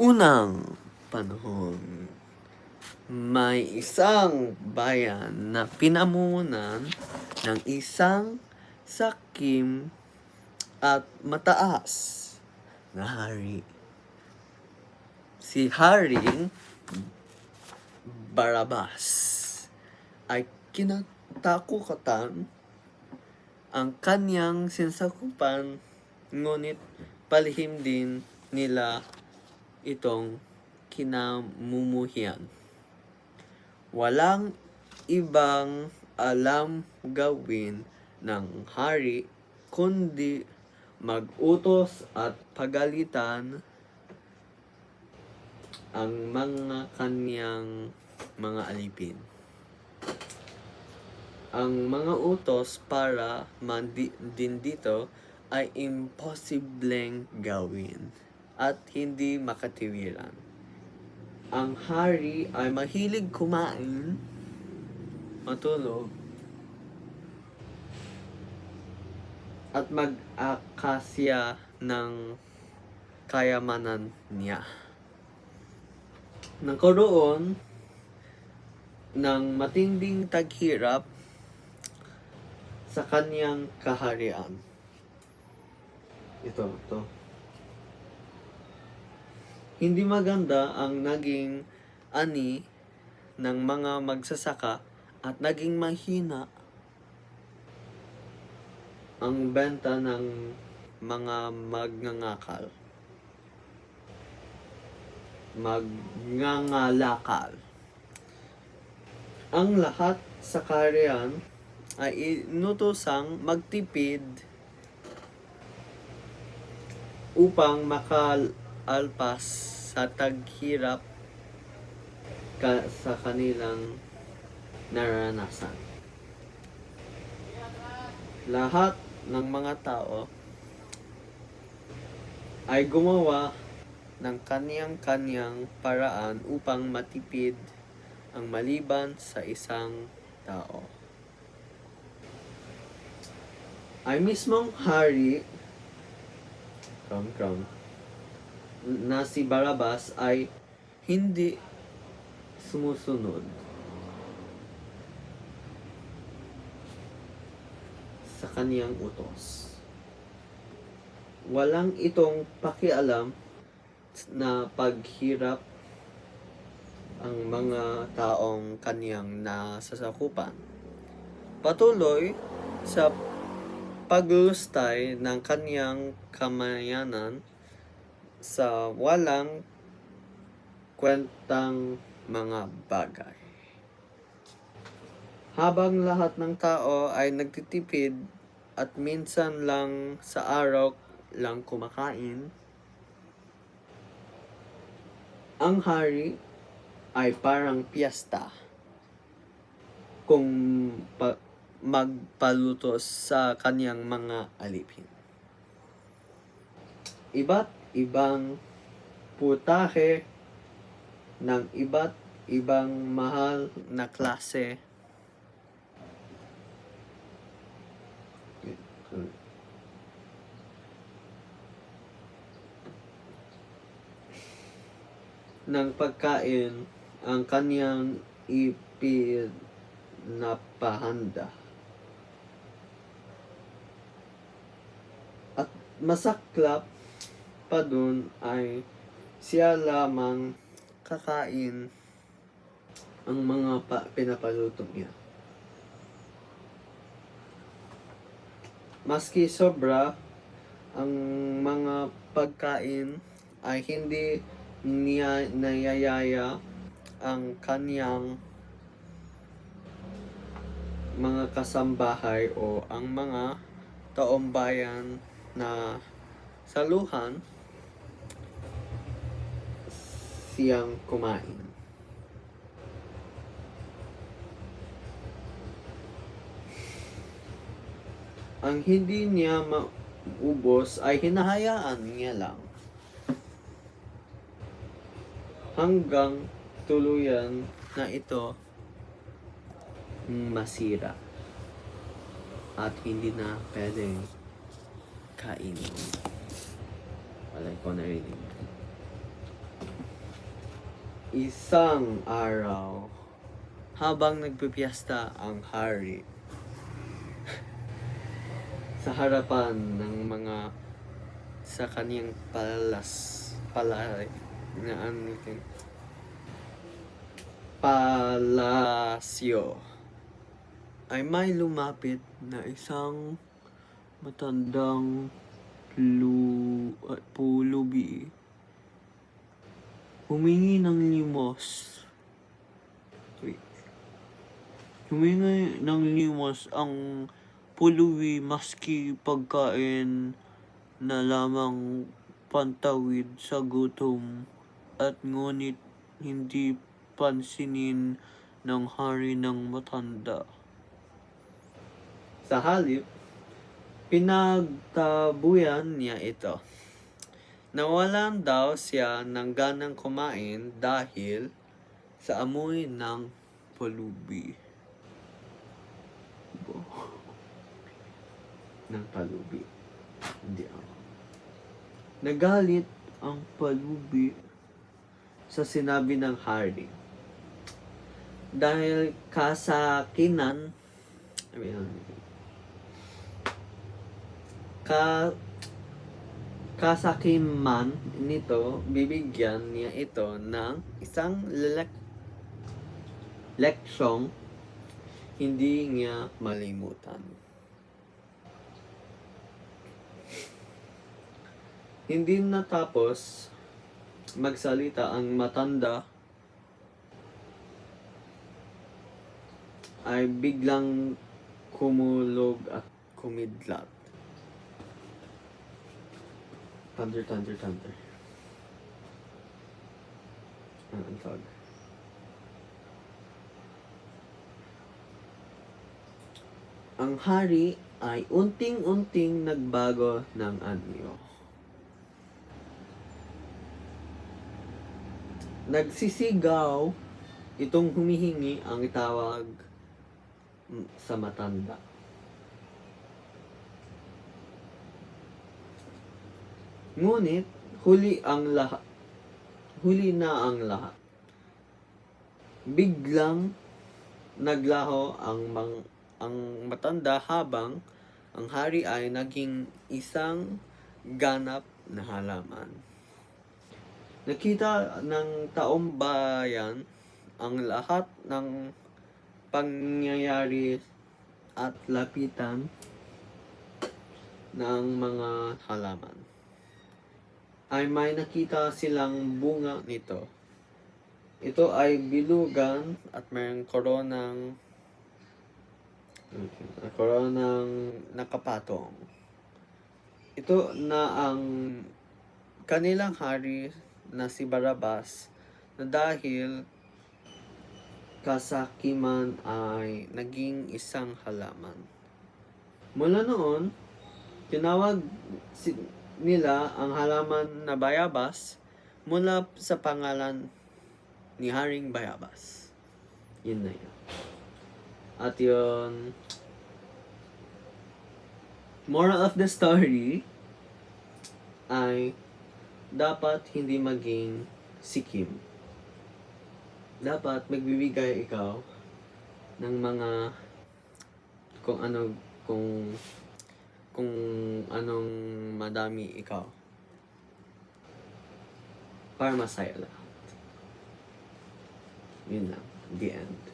unang panahon, may isang bayan na pinamunan ng isang sakim at mataas na hari. Si Haring Barabas ay kinatakutan ang kanyang sinsakupan ngunit palihim din nila itong kinamumuhian. Walang ibang alam gawin ng hari kundi magutos at pagalitan ang mga kanyang mga alipin. Ang mga utos para man di- din dito ay imposibleng gawin at hindi makatiwiran. Ang hari ay mahilig kumain, matulog, at mag-akasya ng kayamanan niya. Nagkaroon ng matinding taghirap sa kanyang kaharian. Ito, ito. Hindi maganda ang naging ani ng mga magsasaka at naging mahina ang benta ng mga magnganakal. Magngangalakal. Ang lahat sa kaharian ay inutosang magtipid upang makalpas sa taghirap ka sa kanilang naranasan. Lahat ng mga tao ay gumawa ng kaniyang-kaniyang paraan upang matipid ang maliban sa isang tao. Ay mismong hari Kram Kram na si Barabas ay hindi sumusunod sa kaniyang utos. Walang itong pakialam na paghirap ang mga taong kaniyang nasasakupan. Patuloy sa paglustay ng kaniyang kamayanan sa walang kwentang mga bagay. Habang lahat ng tao ay nagtitipid at minsan lang sa araw lang kumakain, ang hari ay parang piyesta kung pa- magpalutos sa kanyang mga alipin. Iba't ibang putahe ng iba't ibang mahal na klase ng pagkain ang kanyang ipinapahanda. At masaklap pa dun ay siya lamang kakain ang mga pa, pinapaluto niya. Maski sobra ang mga pagkain ay hindi niya nayayaya ang kaniyang mga kasambahay o ang mga taumbayan na saluhan siyang kumain. Ang hindi niya maubos ay hinahayaan niya lang. Hanggang tuluyan na ito masira at hindi na pwedeng kainin. Wala ko narinig. Isang araw, habang nagpipiesta ang hari, sa harapan ng mga sa kaniyang palas palay na ano palasyo ay may lumapit na isang matandang lu at pulubi humingi ng limos wait humingi ng limos ang pulubi maski pagkain na lamang pantawid sa gutom at ngunit hindi pansinin ng hari ng matanda. Sa halip, pinagtabuyan niya ito. Nawalan daw siya ng ganang kumain dahil sa amoy ng pulubi. ng palubi. Hindi ako. Nagalit ang palubi sa sinabi ng hari. Dahil kasakinan, I mean, ka kasakiman nito, bibigyan niya ito ng isang lek leksyong hindi niya malimutan. Hindi natapos magsalita ang matanda ay biglang kumulog at kumidlat. Thunder, thunder, thunder. Ah, ang tawag. Ang hari ay unting-unting nagbago ng anyo. Nagsisigaw itong humihingi ang tawag sa matanda. Ngunit huli ang lahat. Huli na ang lahat. Biglang naglaho ang mang, ang matanda habang ang hari ay naging isang ganap na halaman. Nakita ng taong bayan ang lahat ng pangyayari at lapitan ng mga halaman. Ay may nakita silang bunga nito. Ito ay bilugan at mayroong koronang okay, koronang nakapatong. Ito na ang kanilang hari na si Barabas na dahil kasakiman ay naging isang halaman. Mula noon, tinawag si, nila ang halaman na Bayabas mula sa pangalan ni Haring Bayabas. Yun na yun. At yun, moral of the story ay dapat hindi maging sikim. Dapat magbibigay ikaw ng mga kung ano kung kung anong madami ikaw para masaya lahat. Yun lang. The end.